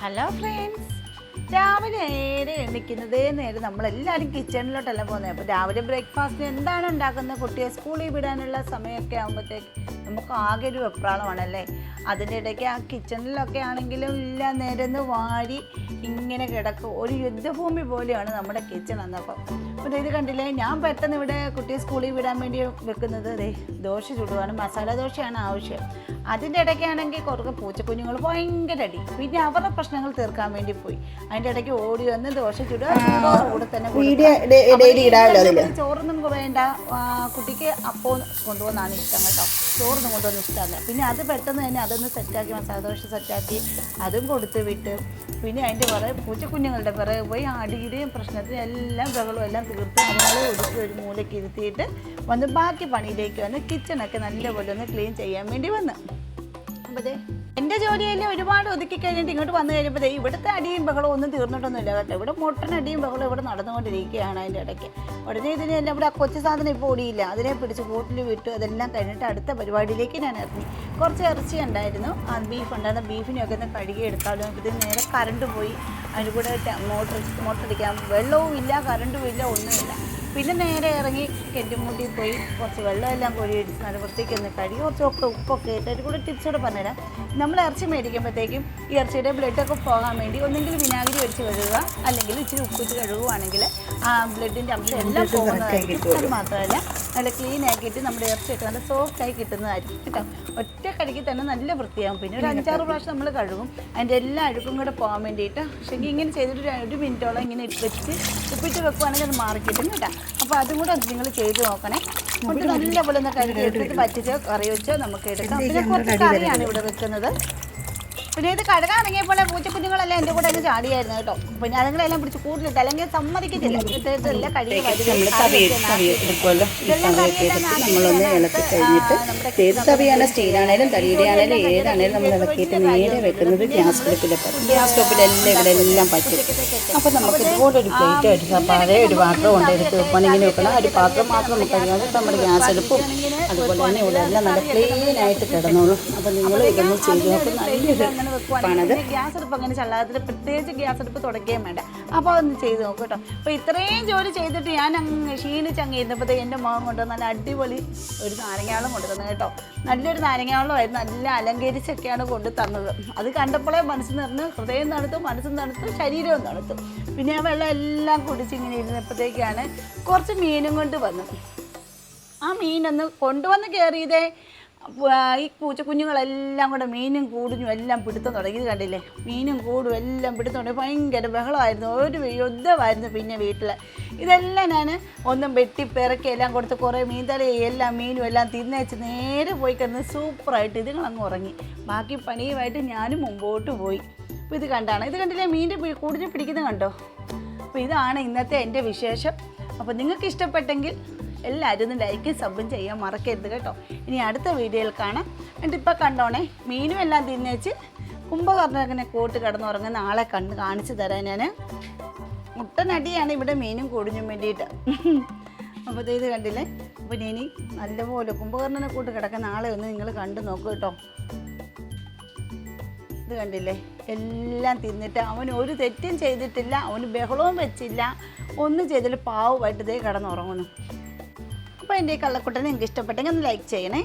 Hello friends രാവിലെ നേരെ എണ്ണിക്കുന്നതേ നേരെ നമ്മളെല്ലാവരും കിച്ചണിലോട്ടല്ല പോകുന്നത് അപ്പോൾ രാവിലെ ബ്രേക്ക്ഫാസ്റ്റ് എന്താണ് ഉണ്ടാക്കുന്നത്? കുട്ടിയെ സ്കൂളിൽ വിടാനുള്ള സമയമൊക്കെ ആകുമ്പോഴത്തേക്ക് നമുക്ക് ആകെ ഒരു വെപ്രാളമാണല്ലേ? അതിന്റെ ഇടയ്ക്ക് ആ കിച്ചണിലൊക്കെ ആണെങ്കിലും ഇല്ല നിരന്ന് വാരി ഇങ്ങനെ കിടക്കും. ഒരു യുദ്ധഭൂമി പോലെയാണ് നമ്മുടെ കിച്ചൺ എന്നപ്പം അപ്പോൾ ഇത് കണ്ടില്ലേ? ഞാൻ പെട്ടെന്ന് ഇവിടെ കുട്ടിയെ സ്കൂളിൽ വിടാൻ വേണ്ടി വെക്കുന്നത് ദേ ദോശ ചുടുവാണ് മസാല ദോശയാണ് ആവശ്യം. അതിന്റെ ഇടയ്ക്കാണെങ്കിൽ കുറേ പൂച്ചക്കുഞ്ഞുങ്ങൾ ഭയങ്കര അടി. പിന്നെ അവരുടെ പ്രശ്നങ്ങൾ തീർക്കാൻ വേണ്ടി പോയി. അതിന്റെ ഇടയ്ക്ക് ഓടി വന്ന് ദോശ ചുടുക കൂടെ തന്നെ. ചോറൊന്നും വേണ്ട കുട്ടിക്ക് അപ്പോൾ കൊണ്ടുപോകുന്നതാണ് ഇഷ്ടം കേട്ടോ. ചോറൊന്നും കൊണ്ടുവന്ന് ഇഷ്ടമല്ല. പിന്നെ അത് പെട്ടെന്ന് തന്നെ അതൊന്ന് സെറ്റാക്കി മസാല ദോശ സെറ്റാക്കി അതും കൊടുത്ത് വിട്ട്. പിന്നെ അതിന്റെ പുറകെ പൂച്ചക്കുഞ്ഞുങ്ങളുടെ പുറകെ പോയി അടിയുടെയും പ്രശ്നത്തിനും എല്ലാം ബഹളവും എല്ലാം തീർത്ത് നമ്മൾ ഒതുക്കി ഒരു മൂലയ്ക്ക് ഇരുത്തിയിട്ട് വന്ന് ബാക്കി പണിയിലേക്ക് വന്ന് കിച്ചണൊക്കെ നല്ലപോലെ ഒന്ന് ക്ലീൻ ചെയ്യാൻ വേണ്ടി വന്ന്. എന്റെ എന്റെ തന്നെ ഒരുപാട് ഒതുക്കി കഴിഞ്ഞിട്ട് ഇങ്ങോട്ട് വന്നു കഴിയുമ്പോഴേ ഇവിടുത്തെ അടിയും ബഹളവും ഒന്നും തീർന്നിട്ടൊന്നുമില്ല കേട്ടോ ഇവിടെ മുട്ടനടിയും ബഹളവും ഇവിടെ നടന്നുകൊണ്ടിരിക്കുകയാണ് അതിന്റെ ഇടയ്ക്ക് ഉടനെ ഇതിന് എല്ലാം ഇവിടെ കൊച്ചു സാധനം ഇപ്പോൾ ഓടിയില്ല അതിനെ പിടിച്ച് കൂട്ടിൽ വിട്ടു അതെല്ലാം കഴിഞ്ഞിട്ട് അടുത്ത പരിപാടിയിലേക്ക് ഞാൻ ഇറങ്ങി കുറച്ച് ഇറച്ചി ഉണ്ടായിരുന്നു ആ ബീഫ് ഉണ്ടായിരുന്ന ബീഫിനെയൊക്കെ ഒന്ന് കഴുകി എടുത്താലും ഇത് നേരെ കറണ്ട് പോയി അതിന് കൂടെ മോട്ടർ മോട്ടർ വെള്ളവും ഇല്ല കറണ്ടും ഇല്ല ഒന്നുമില്ല പിന്നെ നേരെ ഇറങ്ങി കെറ്റുമുട്ടി പോയി കുറച്ച് വെള്ളമെല്ലാം കോഴി അടിച്ച് വൃത്തിക്ക് ഒന്ന് കഴുകി കുറച്ച് ഒക്കെ ഉപ്പൊക്കെ ഇട്ട് അതിൽ കൂടെ ടിപ്സോടെ പറഞ്ഞുതരാം. നമ്മൾ ഇറച്ചി മേടിക്കുമ്പോഴത്തേക്കും ഈ ഇറച്ചിയുടെ ബ്ലഡൊക്കെ പോകാൻ വേണ്ടി ഒന്നെങ്കിൽ വിനാഗിരി ഒഴിച്ച് കഴുകുക അല്ലെങ്കിൽ ഇച്ചിരി ഉപ്പിട്ട് കഴുകുവാണെങ്കിൽ ആ ബ്ലഡിന്റെ അംശം എല്ലാം പോകുന്നതായിരിക്കും. അത് മാത്രമല്ല നല്ല ക്ലീൻ ആക്കിയിട്ട് നമ്മുടെ ഇറച്ചിയൊക്കെ നല്ല സോഫ്റ്റായി കിട്ടുന്നതായിരിക്കും കേട്ടോ. ഒറ്റ കഴുകി തന്നെ നല്ല വൃത്തിയാകും പിന്നെ ഒരു അഞ്ചാറ് പ്രാവശ്യം നമ്മൾ കഴുകും. അതിന്റെ എല്ലാ അഴുക്കും കൂടെ പോകാൻ വേണ്ടിയിട്ട് പക്ഷേ ഇങ്ങനെ ചെയ്തിട്ട് ഒരു മിനിറ്റോളം ഇങ്ങനെ ഇട്ട് വെച്ച് ഉപ്പിട്ട് വെക്കുവാണെങ്കിൽ അത് മാറിക്കിട്ടും കേട്ടോ. അപ്പോൾ അതും കൂടെ നിങ്ങൾ ചെയ്ത് നോക്കണേ. എന്നിട്ട് നല്ലപോലെ ഒന്ന് കഴുകി എടുത്തിട്ട് പറ്റിച്ചോ കറി വെച്ചോ നമുക്ക് എടുക്കാം. പിന്നെ കുറച്ച് കറിയാണ് ഇവിടെ വെക്കുന്നത്. പിന്നെ ഇത് കഴുകാൻ ഇറങ്ങിയപ്പോൾ പൂച്ചക്കുഞ്ഞുങ്ങളെല്ലാം എന്റെ കൂടെ അങ്ങ് ചാടിയായിരുന്നു കേട്ടോ. പിന്നെ അതുങ്ങളെല്ലാം പിടിച്ച് കൂടുതലിട്ട് അല്ലെങ്കിൽ സമ്മതിക്കത്തില്ല. ഇതെല്ലാം കഴുകി തവിയാണ് സ്റ്റീലാണേലും തടിയുടെ ആണേലും ഏതാണേലും നമ്മൾ ഇളക്കിയിട്ട് നേരെ വെക്കുന്നത് ഗ്യാസ് സ്റ്റോപ്പിലൊക്കെ ഗ്യാസ് സ്റ്റോപ്പിലെല്ലാം ഇവിടെ എല്ലാം പറ്റും. അപ്പോൾ നമുക്ക് ഇതുപോലെ ഒരു പ്ലേറ്റ് എടുക്കുക പഴയ ഒരു പാത്രം കൊണ്ട് എടുത്ത് വെക്കണം ഇങ്ങനെ വെക്കണം. ഒരു പാത്രം മാത്രം നമുക്ക് കഴിയാതെ നമ്മുടെ ഗ്യാസ് എടുപ്പും അതുപോലെ തന്നെ ഇവിടെ എല്ലാം നല്ല ക്ലീനായിട്ട് കിടന്നോളും. അപ്പോൾ നിങ്ങൾ ഇതൊന്നും ചെയ്ത് നോക്കും. നല്ലൊരു അങ്ങനെ വെക്കുവാണെങ്കിൽ ഗ്യാസ് അടുപ്പ് അങ്ങനെ ചള്ളാകത്തിൽ പ്രത്യേകിച്ച് ഗ്യാസ് അടുപ്പ് തുടക്കുകയും വേണ്ട. അപ്പോൾ അതൊന്ന് ചെയ്ത് നോക്കും കേട്ടോ. അപ്പോൾ ഇത്രയും ജോലി ചെയ്തിട്ട് ഞാൻ അങ്ങ് ക്ഷീണിച്ച് അങ്ങ് ഇരുന്നപ്പോഴത്തേക്ക് എന്റെ മോൻ കൊണ്ട് നല്ല അടിപൊളി ഒരു നാരങ്ങാവെള്ളം കൊണ്ടുതന്നു കേട്ടോ. നല്ലൊരു നാരങ്ങാവെള്ളമായിരുന്നു. നല്ല അലങ്കരിച്ചൊക്കെയാണ് കൊണ്ട് തന്നത്. അത് കണ്ടപ്പോഴേ മനസ്സ് നിറഞ്ഞ് ഹൃദയം തണുത്തു മനസ്സും തണുത്തു ശരീരവും തണുത്തു. പിന്നെ ആ വെള്ളം എല്ലാം കുടിച്ച് ഇങ്ങനെ ഇരുന്നപ്പോഴത്തേക്കാണ് കുറച്ച് മീനും കൊണ്ട് വന്നു ആ മീനൊന്ന് കൊണ്ടുവന്ന് കയറിയതേ ഈ പൂച്ചക്കുഞ്ഞുങ്ങളെല്ലാം കൂടെ മീനും കൂടുഞ്ഞും എല്ലാം പിടുത്തം തുടങ്ങി. ഇത് കണ്ടില്ലേ? മീനും കൂടും എല്ലാം പിടുത്തം തുടങ്ങി. ഭയങ്കര ബഹളമായിരുന്നു. ഒരു യുദ്ധമായിരുന്നു പിന്നെ വീട്ടിൽ ഇതെല്ലാം ഞാൻ ഒന്നും വെട്ടി പിറക്കി എല്ലാം കൊടുത്ത് കുറേ മീൻതല എല്ലാം മീനും എല്ലാം തിന്നേച്ച് നേരെ പോയി കിടന്ന് സൂപ്പറായിട്ട് ഇതുങ്ങളങ്ങ് ഉറങ്ങി. ബാക്കി പണിയുമായിട്ട് ഞാനും മുമ്പോട്ട് പോയി. അപ്പോൾ ഇത് കണ്ടാണ്. ഇത് കണ്ടില്ലേ? മീന്റെ കൂടുതൽ പിടിക്കുന്നത് കണ്ടോ? അപ്പോൾ ഇതാണ് ഇന്നത്തെ എന്റെ വിശേഷം. അപ്പോൾ നിങ്ങൾക്ക് ഇഷ്ടപ്പെട്ടെങ്കിൽ എല്ലാവരും ഒന്ന് ലൈക്കും സബും ചെയ്യാൻ മറക്കരുത് കേട്ടോ. ഇനി അടുത്ത വീഡിയോയിൽ കാണാം. എന്നിട്ട് ഇപ്പോൾ കണ്ടോണേ മീനും എല്ലാം തിന്നേച്ച് കുംഭകർണകനെ കൂട്ട് കിടന്നുറങ്ങുന്ന ആളെ കണ്ട് കാണിച്ചു തരാൻ ഞാൻ മുട്ടനടിയാണ് ഇവിടെ മീനും കൂടിഞ്ഞും വേണ്ടിയിട്ട്. അപ്പോൾ ഇത് കണ്ടില്ലേ? അപ്പോൾ ഇനി നല്ലപോലെ കുംഭകർണനെ കൂട്ട് കിടക്കുന്ന ആളെ ഒന്ന് നിങ്ങൾ കണ്ടു നോക്കൂ കേട്ടോ. ഇത് കണ്ടില്ലേ? എല്ലാം തിന്നിട്ട് അവൻ ഒരു തെറ്റും ചെയ്തിട്ടില്ല അവന് ബഹളവും വെച്ചില്ല. ഒന്നും ചെയ്തില്ല പാവ് ഇതേ കിടന്നുറങ്ങുന്നു. അപ്പോൾ എന്റെ ഈ കള്ളക്കുട്ടൻ നിങ്ങൾക്ക് ഇഷ്ടപ്പെട്ടെങ്കിൽ ഒന്ന് ലൈക്ക് ചെയ്യണേ.